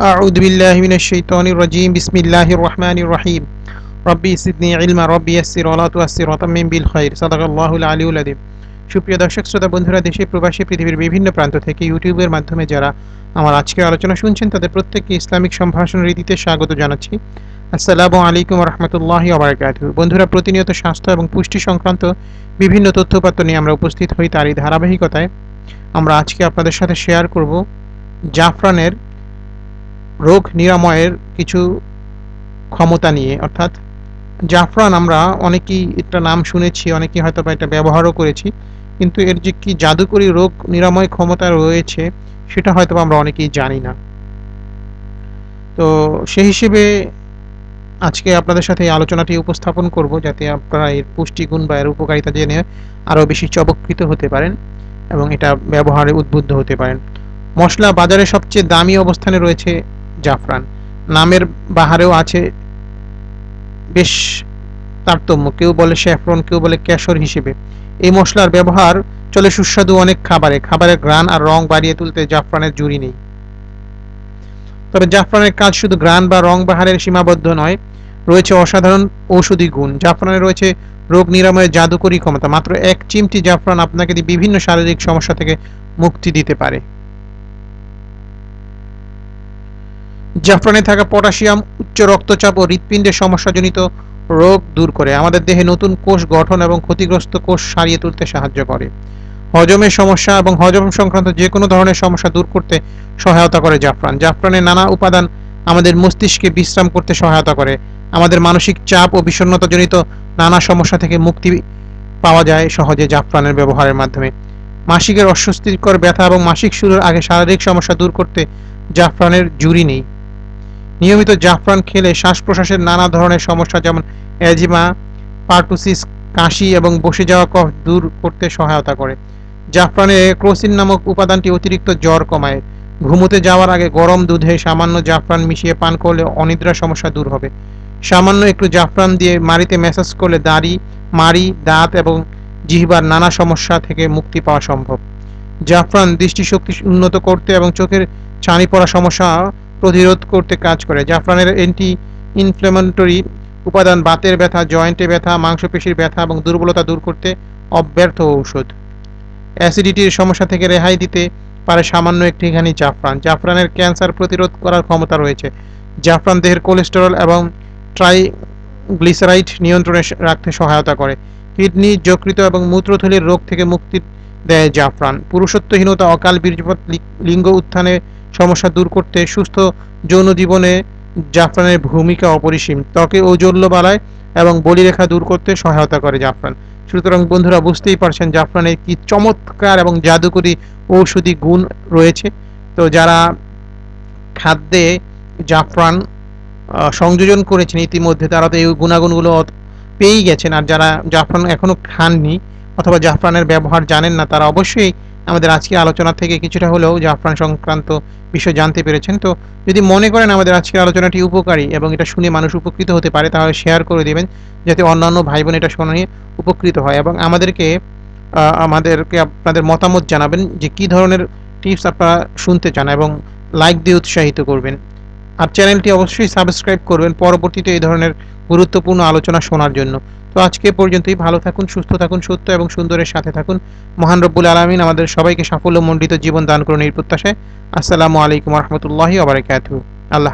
أعوذ بالله من الشيطان الرجيم بسم الله الرحمن الرحيم ربي زدني علما ربي يسر ولا تؤسر وتمم بالخير صدق الله العلي العظيم সুপ্রিয় দর্শক শ্রোতা বন্ধুরা দেশে প্রবাসী পৃথিবীর বিভিন্ন প্রান্ত থেকে ইউটিউবের মাধ্যমে যারা আমার আজকের আলোচনা শুনছেন তাদের প্রত্যেককে ইসলামিক সম্ভাষণ রীতিতে স্বাগত জানাচ্ছি আসসালামু আলাইকুম রহমতুল্লাহ আবরকাত বন্ধুরা প্রতিনিয়ত স্বাস্থ্য এবং পুষ্টি সংক্রান্ত বিভিন্ন তথ্যপাত্র নিয়ে আমরা উপস্থিত হই তারই ধারাবাহিকতায় আমরা আজকে আপনাদের সাথে শেয়ার করব জাফরানের রোগ নিরাময়ের কিছু ক্ষমতা নিয়ে, অর্থাৎ জাফরান আমরা অনেকেই একটা নাম শুনেছি, অনেকেই হয়তো বা এটা ব্যবহারও করেছি, কিন্তু এর যে কি জাদুকরী রোগ নিরাময় ক্ষমতা রয়েছে, সেটা হয়তো আমরা অনেকেই জানি না। তো সেই হিসেবে আজকে আপনাদের সাথে এই আলোচনাটি উপস্থাপন করব, যাতে আপনারা এর পুষ্টিগুণ বা এর উপকারিতা জেনে আরও বেশি চমৎকৃত হতে পারেন এবং এটা ব্যবহারে উদ্বুদ্ধ হতে পারেন। মশলা বাজারে সবচেয়ে দামি অবস্থানে রয়েছে জাফরান। নামের বাহারেও আছে বেশ তারতম্য। কেউ বলে স্যাফরন, কেউ বলে ক্যাশর হিসেবে। এই মশলার ব্যবহার চলে সুস্বাদু অনেক খাবারে। খাবারের গ্রান আর রং বাড়িয়ে তুলতে জাফরানের জুড়ি নেই। তবে জাফরানের কাজ শুধু গ্রান বা রং বাহারের সীমাবদ্ধ নয়, রয়েছে অসাধারণ ঔষধি গুণ। জাফরানে রয়েছে রোগ নিরাময়ের জাদুকরী ক্ষমতা। মাত্র এক চিমটি জাফরান আপনাকে বিভিন্ন শারীরিক সমস্যা থেকে মুক্তি দিতে পারে। জাফরানে থাকা পটাশিয়াম, উচ্চ রক্তচাপ ও হৃৎপিণ্ডের সমস্যাজনিত রোগ দূর করে। আমাদের দেহে নতুন কোষ গঠন এবং ক্ষতিগ্রস্ত কোষ সারিয়ে তুলতে সাহায্য করে। হজমের সমস্যা এবং হজম সংক্রান্ত যে কোনো ধরনের সমস্যা দূর করতে সহায়তা করে জাফরান। জাফরানের নানা উপাদান আমাদের মস্তিষ্কে বিশ্রাম করতে সহায়তা করে। আমাদের মানসিক চাপ ও বিষণ্ণতাজনিত নানা সমস্যা থেকে মুক্তি পাওয়া যায় সহজে জাফরানের ব্যবহারের মাধ্যমে। মাসিকের অস্বস্তিকর ব্যথা এবং মাসিক শুরুর আগে শারীরিক সমস্যা দূর করতে জাফরানের জুরি নেই। নিয়মিত জাফরান খেলে শ্বাস প্রশ্বাসের নানা ধরনের সমস্যা, যেমন অ্যাজিমা, পার্টুসিস, কাশি এবং বসে যাওয়া কফ দূর করতে সহায়তা করে। জাফরানে ক্রোসিন নামক উপাদানটি অতিরিক্ত জ্বর কমায়। ঘুমোতে যাওয়ার আগে গরম দুধে সামান্য জাফরান মিশিয়ে পান করলে অনিদ্রা সমস্যা দূর হবে। সামান্য একটু জাফরান দিয়ে মাড়িতে ম্যাসাজ করলে দাড়ি, মাড়ি, দাঁত এবং জিহবার নানা সমস্যা থেকে মুক্তি পাওয়া সম্ভব। জাফরান দৃষ্টিশক্তি উন্নত করতে এবং চোখের ছানি পড়া সমস্যা প্রতিরোধ করতে কাজ করে। জাফরানের অ্যান্টি ইনফ্লেমেটরি উপাদান বাতের ব্যথা, জয়েন্টে ব্যথা, মাংসপেশির ব্যথা এবং দুর্বলতা দূর করতে অব্যর্থ ঔষধ। অ্যাসিডিটির সমস্যা থেকে রেহাই দিতে পারে সামান্য একটিখানি জাফরান। জাফরানের ক্যান্সার প্রতিরোধ করার ক্ষমতা রয়েছে। জাফরান দেহের কোলেস্টেরল এবং ট্রাইগ্লিসারাইড নিয়ন্ত্রণে রাখতে সহায়তা করে। কিডনি যকৃত এবং মূত্রথলির রোগ থেকে মুক্তি দেয় জাফরান। পুরুষত্বহীনতা, অকাল বীর্যপাত লিঙ্গ উত্থানে সমস্যা দূর করতে সুস্থ যৌন জীবনে জাফরানের ভূমিকা অপরিসীম। ত্বকে ঔজ্জ্বল্য বাড়ায় এবং বলিরেখা দূর করতে সহায়তা করে জাফরান। সুতরাং বন্ধুরা, বুঝতেই পারছেন জাফরানের কি চমৎকার এবং জাদুকরী ঔষধি গুণ রয়েছে। তো যারা খাদ্যে জাফরান সংযোজন করেছেন ইতিমধ্যে, তারা তো এই গুণাগুণগুলো পেয়েই গেছেন। আর যারা জাফরান এখনও খাননি অথবা জাফরানের ব্যবহার জানেন না, তারা অবশ্যই আমাদের আজকের আলোচনা থেকে কিছুটা হলেও জাফরান সংক্রান্ত বিষয় জানতে পেরেছেন। তো যদি মনে করেন আমাদের আজকের আলোচনাটি উপকারী এবং এটা শুনে মানুষ উপকৃত হতে পারে, তাহলে শেয়ার করে দেবেন, যাতে অন্যান্য ভাই বোন এটা শোনা উপকৃত হয় এবং আমাদেরকে আমাদেরকে আপনাদের মতামত জানাবেন যে কি ধরনের টিপস আপনারা শুনতে চান এবং লাইক দিয়ে উৎসাহিত করবেন। আর চ্যানেলটি অবশ্যই সাবস্ক্রাইব করবেন পরবর্তীতে এই ধরনের গুরুত্বপূর্ণ আলোচনা শোনার জন্য। তো আজকে পর্যন্তই। ভালো থাকুন, সুস্থ থাকুন, সত্য এবং সুন্দরের সাথে থাকুন। মহান রব্বুল আলমিন আমাদের সবাইকে সাফল্যমণ্ডিত জীবন দান করুন এই প্রত্যাশায়। আসসালামু আলাইকুম রহমতুল্লাহি আবরকাত আল্লাহ